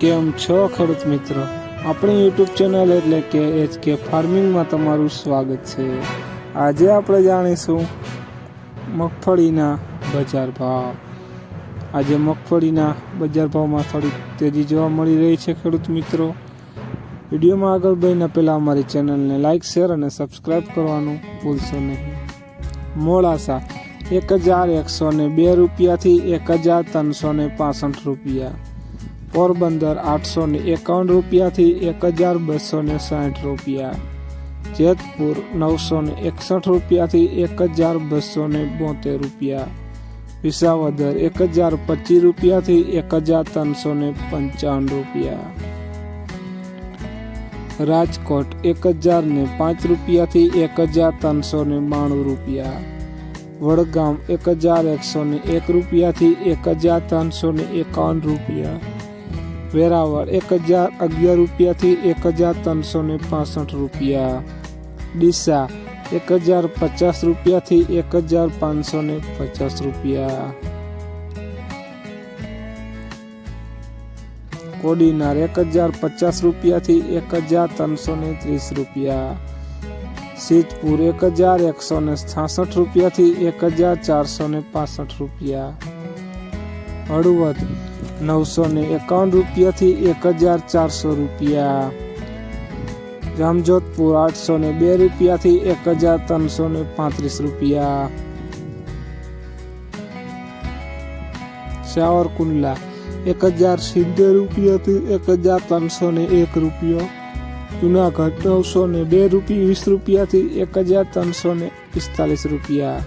કેમ છો ખેડૂત મિત્રો? આપણી યુટ્યુબ ચેનલ એટલે કે એચ કે ફાર્મિંગમાં તમારું સ્વાગત છે. આજે આપણે જાણીશું મગફળીના બજાર ભાવ. આજે મગફળીના બજાર ભાવમાં થોડી તેજી જોવા મળી રહી છે ખેડૂત મિત્રો. વિડીયોમાં આગળ બહીને પહેલાં અમારી ચેનલને લાઇક શેર અને સબસ્ક્રાઈબ કરવાનું ભૂલશો નહીં. મોડાસા, એક હજાર એકસો ને બે રૂપિયાથી એક હજાર ત્રણસો ને પાસઠ રૂપિયા. પોરબંદર આઠસો ને એકાવન રૂપિયાથી એક હજાર બસો ને સાઠ રૂપિયા. જેતપુર નવસો ને એકસઠ રૂપિયાથી એક હજાર બસો ને બોતેર રૂપિયા. વિસાવદર એક હજાર પચીસ રૂપિયાથી એક હજાર ત્રણસો ને પંચાવન રૂપિયા. રાજકોટ એક હજાર ને પાંચ રૂપિયાથી એક હજાર ત્રણસો ને બાણું રૂપિયા. વડગામ એક હજાર એકસો ને એક રૂપિયાથી એક હજાર ત્રણસો ને એકાવન રૂપિયા. વેરાવળ એક હજાર અગિયાર રૂપિયાથી એક હજાર ત્રણસો ને પાસઠ રૂપિયા ડીસા એક હજાર પચાસ રૂપિયાથી એક હજાર પાંચસો ને પચાસ રૂપિયા કોડીનાર એક હજાર પચાસ રૂપિયાથી એક હજાર ત્રણસો ને ત્રીસ રૂપિયા સિદ્ધપુર એક હજાર એકસો ને છાસઠ રૂપિયાથી એક હજાર ચારસો ને પાસઠ રૂપિયા હળવદ નવસો ને એકાવન રૂપિયાથી એક હજાર ચારસો રૂપિયા જામજોધપુર આઠસો ને બે રૂપિયાથી એક હજાર ત્રણસો ને પાંત્રીસ રૂપિયા સાવરકુંડલા એક હજાર સિત્તેર રૂપિયાથી એક હજાર ત્રણસો ને એક રૂપિયો જુનાગઢ નવસો ને બે રૂપિયા વીસ રૂપિયાથી એક હજાર ત્રણસો ને પિસ્તાલીસ રૂપિયા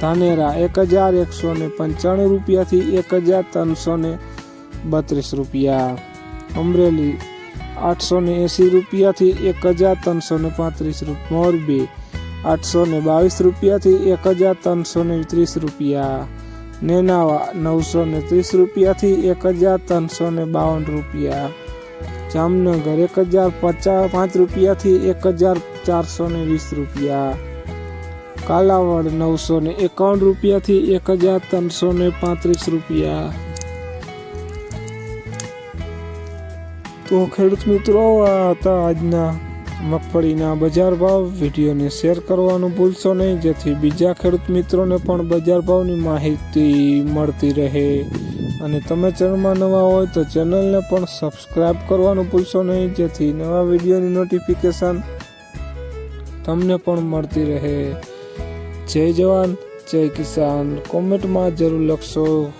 ધાનેરા એક હજાર એકસો ને પંચાણું રૂપિયાથી એક હજાર ત્રણસો ને બત્રીસ રૂપિયા અમરેલી આઠસો ને એંસી રૂપિયાથી એક હજાર ત્રણસો ને પાંત્રીસ રૂપિયા મોરબી આઠસો ને બાવીસ રૂપિયાથી એક હજાર ત્રણસો ને ત્રીસ રૂપિયા નેનાવા નવસો ને ત્રીસ રૂપિયાથી એક હજાર ત્રણસો ને બાવન રૂપિયા જામનગર એક હજાર પચાસ પાંચ રૂપિયાથી એક હજાર ચારસો ને વીસ રૂપિયા કાલાવડ નવસો ને એકાવન રૂપિયાથી એક હજાર ત્રણસો ને પાંત્રીસ રૂપિયા. તો ખેડૂત મિત્રો, આ હતા આજના મગફળીના બજાર ભાવ. વિડીયોને શેર કરવાનું ભૂલશો નહીં, જેથી બીજા ખેડૂત મિત્રોને પણ બજાર ભાવની માહિતી મળતી રહે. અને તમે ચેનલમાં નવા હોય તો ચેનલને પણ સબસ્ક્રાઈબ કરવાનું ભૂલશો નહીં, જેથી નવા વિડીયોની નોટિફિકેશન તમને પણ મળતી રહે. જય જવાન જય કિસાન. કોમેન્ટમાં જરૂર લખશો.